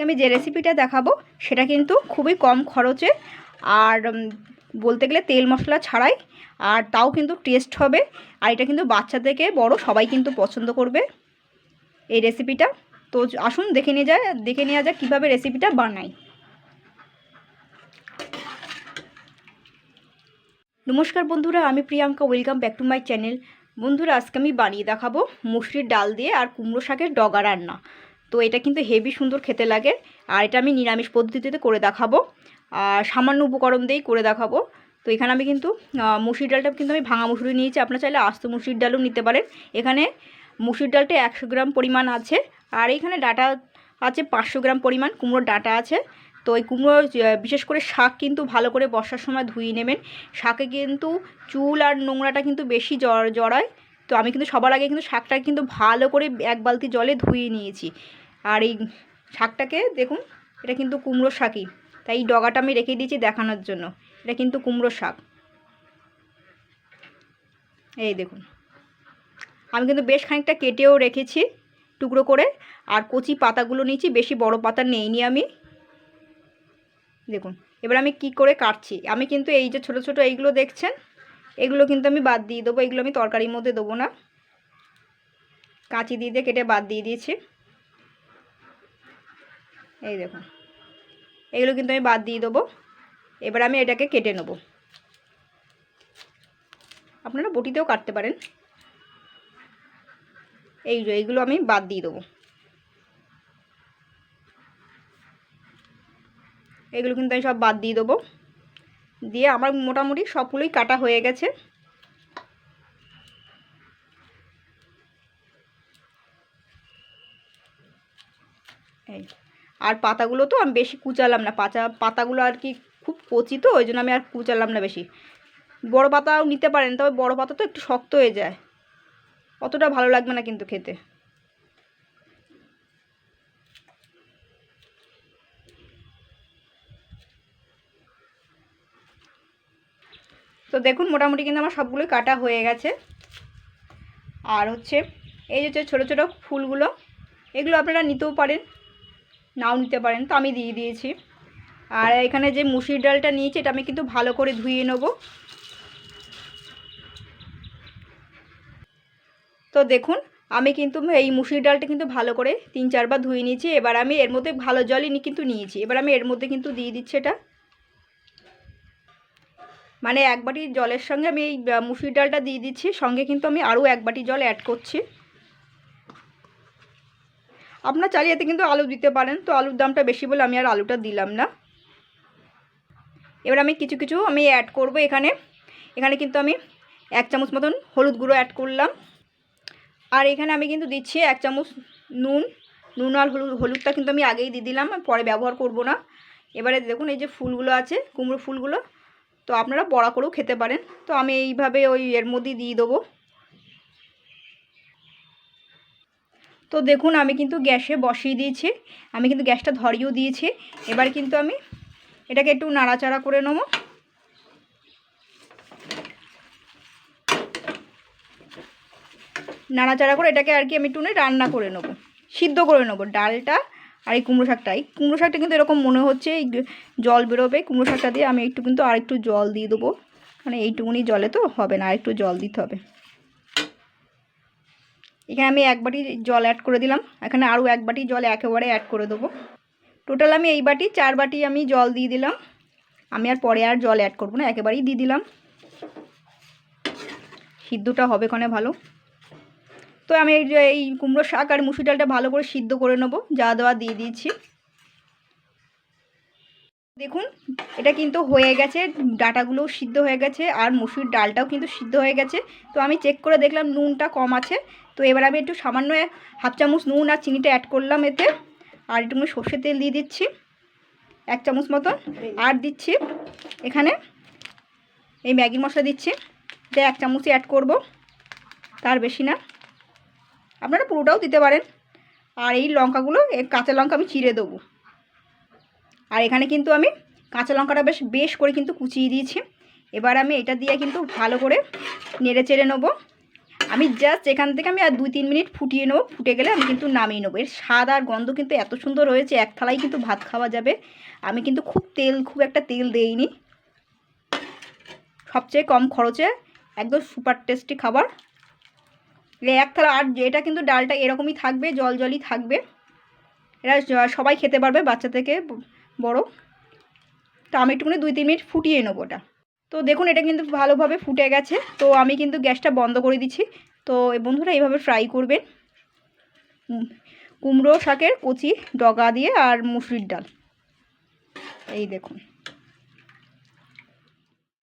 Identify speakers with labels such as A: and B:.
A: আজকে আমি যে রেসিপিটা দেখাবো, সেটা কিন্তু খুবই কম খরচে। আর বলতে গেলে তেল মশলা ছাড়াই, আর তাও কিন্তু টেস্ট হবে। আর এটা কিন্তু বাচ্চা থেকে বড় সবাই কিন্তু পছন্দ করবে এই রেসিপিটা তো আসুন দেখে নিয়ে যায়, দেখে নেওয়া যাক কীভাবে রেসিপিটা বানাই। নমস্কার বন্ধুরা, আমি Priyanka welcome back to my channel বন্ধুরা, আজকে আমি বানিয়ে দেখাবো মুসুরির ডাল দিয়ে আর কুমড়ো শাকের ডগা রান্না। তো এটা কিন্তু হেভি সুন্দর খেতে লাগে। আর এটা আমি নিরামিষ পদ্ধতিতে করে দেখাবো। আর সামান্য উপকরণ দিয়েই করে দেখাবো। তো এখানে আমি কিন্তু আহ, মুসুরির ডালটা কিন্তু আমি ভাঙা মুসুরি নিয়েছি। আপনার চাইলে আস্ত মুসুরির ডালও নিতে পারেন। এখানে মুসুরির ডালটা একশো গ্রাম পরিমাণ আছে। আর এখানে ডাটা আছে পাঁচশো গ্রাম পরিমাণ কুমড়োর ডাটা আছে। তো এই কুমড়ো বিশেষ করে শাক কিন্তু ভালো করে বর্ষার সময় ধুয়ে নেবেন। শাকে কিন্তু চুল আর নোংরাটা কিন্তু বেশি জড়ায় তো আমি কিন্তু সবার আগে কিন্তু শাকটা কিন্তু ভালো করে এক বালতি জলে ধুয়ে নিয়েছি। আর এই শাকটাকে দেখুন, এটা কিন্তু কুমড়ো শাকই। তাই এই ডগাটা আমি রেখে দিয়েছি দেখানোর জন্য। এটা কিন্তু কুমড়ো শাক। এই দেখুন। আমি কিন্তু বেশ খানিকটা কেটেও রেখেছি টুকরো করে। আর কচি পাতাগুলো নিয়েছি, বেশি বড় পাতা নেইনি আমি। দেখুন, এবার আমি কি করে কাটছি? আমি কিন্তু এই যে ছোট ছোট এইগুলো দেখছেন এগুলো কিন্তু আমি বাদ দিয়ে দেবো, এগুলো আমি তরকারির মধ্যে দেবো না। কাঁচি দিয়ে দিয়ে কেটে বাদ দিয়ে দিয়েছি। এই দেখুন এগুলো কিন্তু আমি বাদ দিয়ে দেবো। এবার আমি এটাকে কেটে নেব। আপনারা বটিতেও কাটতে পারেন। এই যে এইগুলো আমি বাদ দিয়ে দেবো। এগুলো কিন্তু আমি সব বাদ দিয়ে দেবো। দিয়ে আমার মোটামুটি সবগুলোই কাটা হয়ে গেছে। এই, আর পাতাগুলো তো আমি বেশি কুচালাম না পাতা পাতাগুলো আর কি খুব কচি তো, ওই জন্য আমি আর কুচালাম না বেশি। বড় পাতাও নিতে পারেন, তবে বড় পাতা তো একটু শক্ত হয়ে যায়। অতটা ভালো লাগবে না কিন্তু খেতে। তো দেখুন মোটামুটি কিন্তু আমার সবগুলোই কাটা হয়ে গেছে। আর হচ্ছে এই যে ছোটো ছোটো ফুলগুলো, এগুলো আপনারা নিতেও পারেন, নাও নিতে পারেন। তো আমি দিয়ে দিয়েছি। আর এখানে যে মুসুর ডালটা নিয়েছি, এটা আমি কিন্তু ভালো করে ধুয়ে নেব। তো দেখুন, আমি কিন্তু এই মুসুর ডালটা কিন্তু ভালো করে তিন চারবার ধুয়ে নিয়েছি। এবার আমি এর মধ্যে ভালো জলই কিন্তু নিয়েছি। এবার আমি এর মধ্যে কিন্তু দিয়ে দিচ্ছি এটা। মানে এক বাটি জলের সঙ্গে আমি এই মুসুর ডালটা দিয়ে দিচ্ছি। সঙ্গে কিন্তু আমি আরও এক বাটি জল অ্যাড করছি। আপনার চালিয়ে এতে কিন্তু আলু দিতে পারেন, তো আলুর দামটা বেশি বলে আমি আর আলুটা দিলাম না। এবার আমি কিছু কিছু আমি অ্যাড করব এখানে। এখানে কিন্তু আমি এক চামচ মতন হলুদ গুঁড়ো অ্যাড করলাম। আর এখানে আমি কিন্তু দিচ্ছি এক চামচ নুন। নুন আর হলুদ, হলুদটা কিন্তু আমি আগেই দিয়ে দিলাম, পরে ব্যবহার করব না। এবারে দেখুন এই যে ফুলগুলো আছে, কুমড়ো ফুলগুলো। তো আপনারা বড়া করেও খেতে পারেন। তো আমি এইভাবে ওই এর মধ্যেই দিয়ে দেবো। তো দেখুন, আমি কিন্তু গ্যাসে বসিয়ে দিয়েছি। আমি কিন্তু গ্যাসটা ধরিয়েও দিয়েছি। এবার কিন্তু আমি এটাকে একটু নাড়াচাড়া করে নেব। নাড়াচাড়া করে এটাকে আর কি আমি একটু রান্না করে নেব। সিদ্ধ করে নেব। ডালটা আর এই কুমড়ো শাকটা। এই কুমড়ো শাকটা কিন্তু এরকম মনে হচ্ছে, এই জল বেরোবে। কুমড়ো শাকটা দিয়ে আমি একটু কিন্তু আর একটু জল দিয়ে দেবো। মানে এইটুকুনি জলে তো হবে না আর একটু জল দিতে হবে। এখানে আমি এক বাটি জল অ্যাড করে দিলাম। এখানে আরও এক বাটি জল একেবারে অ্যাড করে দেবো। টোটাল আমি এই বাটি, চার বাটি আমি জল দিয়ে দিলাম। আমি আর পরে আর জল অ্যাড করব না, একেবারেই দিয়ে দিলাম। সিদ্ধটা হবে কোনে ভালো। তো আমি এই এই কুমড়ো শাক আর মুসুর ডালটা ভালো করে সিদ্ধ করে নেব। যা দেওয়া দিয়ে দিয়েছি। দেখুন, এটা কিন্তু হয়ে গেছে, ডাটাগুলোও সিদ্ধ হয়ে গেছে, আর মুসুর ডালটাও কিন্তু সিদ্ধ হয়ে গেছে। তো আমি চেক করে দেখলাম নুনটা কম আছে। তো এবার আমি একটু সামান্য হাফ চামচ নুন আর চিনিটা অ্যাড করলাম এতে। আর একটু সর্ষের তেল দিয়ে দিচ্ছি। এক চামচ মতন। আর দিচ্ছি এখানে এই ম্যাগি মশলা দিচ্ছি। এটা এক চামচই অ্যাড করব। তার বেশি না। আপনারা পুরোটাও দিতে পারেন। আর এই লঙ্কাগুলো কাঁচা লঙ্কা আমি চিড়ে দেবো। আর এখানে কিন্তু আমি কাঁচা লঙ্কাটা বেশ বেশ করে কিন্তু কুচিয়ে দিয়েছি। এবার আমি এটা দিয়ে কিন্তু ভালো করে নেড়ে চেড়ে নেব। আমি জাস্ট এখান থেকে আমি আর দুই তিন মিনিট ফুটিয়ে নেব। ফুটে গেলে আমি কিন্তু নামিয়ে নেব। এর স্বাদ আর গন্ধ কিন্তু এত সুন্দর রয়েছে এক থালাই কিন্তু ভাত খাওয়া যাবে। আমি কিন্তু খুব তেল, খুব একটা তেল দেইনি। সবচেয়ে কম খরচে একদম সুপার টেস্টি খাবার। এক থালা, আর এটা কিন্তু ডালটা এরকমই থাকবে, জল জলই থাকবে। এরা সবাই খেতে পারবে, বাচ্চা থেকে বড়। তো আমি একটুখানি দুই, তিন মিনিট ফুটিয়ে নেব ওটা। তো দেখুন, এটা কিন্তু ভালোভাবে ফুটে গেছে। তো আমি কিন্তু গ্যাসটা বন্ধ করে দিচ্ছি। তো বন্ধুরা, এইভাবে ফ্রাই করবেন। কুমড়ো শাকের কচি, ডগা দিয়ে, আর মুসুরির ডাল। এই দেখুন।